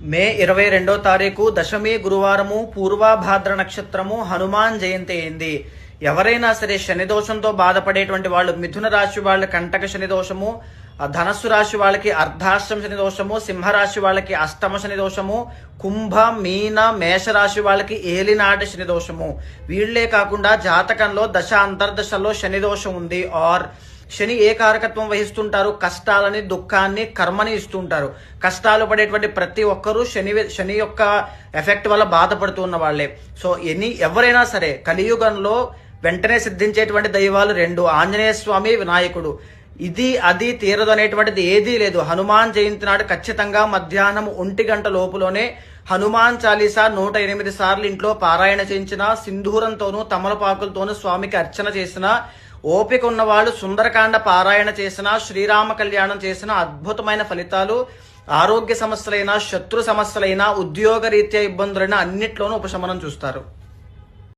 మే ఇరవై రెండో తారీఖు దశమి గురువారము పూర్వాభాద్ర నక్షత్రము హనుమాన్ జయంతి అయింది. ఎవరైనా సరే శని దోషంతో బాధపడేటువంటి వాళ్ళు మిథున రాశి వాళ్ళ కంటక శని దోషము ధనస్సు రాశి వాళ్ళకి అర్ధాష్టమ శని దోషము సింహరాశి వాళ్ళకి అష్టమ శని దోషము కుంభ మీన మేషరాశి వాళ్ళకి ఏలినాటి శని దోషము. వీళ్ళే కాకుండా జాతకంలో దశ అంతర్దశలో శని దోషం ఉంది. ఆర్ శని ఏ కారకత్వం వహిస్తుంటారు? కష్టాలని దుఃఖాన్ని కర్మని ఇస్తుంటారు. కష్టాలు పడేటువంటి ప్రతి ఒక్కరూ శని శని యొక్క ఎఫెక్ట్ వల్ల బాధపడుతూ ఉన్న వాళ్ళే. సో ఎనీ ఎవరైనా సరే కలియుగంలో వెంటనే సిద్ధించేటువంటి దైవాలు రెండు. ఆంజనేయ స్వామి వినాయకుడు. ఇది అది తీరదు అనేటువంటిది ఏదీ లేదు. హనుమాన్ జయంతి నాడు ఖచ్చితంగా మధ్యాహ్నం ఒంటి గంట లోపులోనే హనుమాన్ చాలీసా నూట ఎనిమిది సార్లు ఇంట్లో పారాయణ చేయించిన సింధూరంతోనూ తమలపాకులతోనూ స్వామికి అర్చన చేసిన ఓపిక ఉన్నవాళ్ళు సుందరకాండ పారాయణ చేసిన శ్రీరామ కళ్యాణం చేసిన అద్భుతమైన ఫలితాలు. ఆరోగ్య సమస్యలైన శత్రు సమస్యలైన ఉద్యోగ రీత్యా ఇబ్బందులైనా అన్నిట్లోనూ ఉపశమనం చూస్తారు.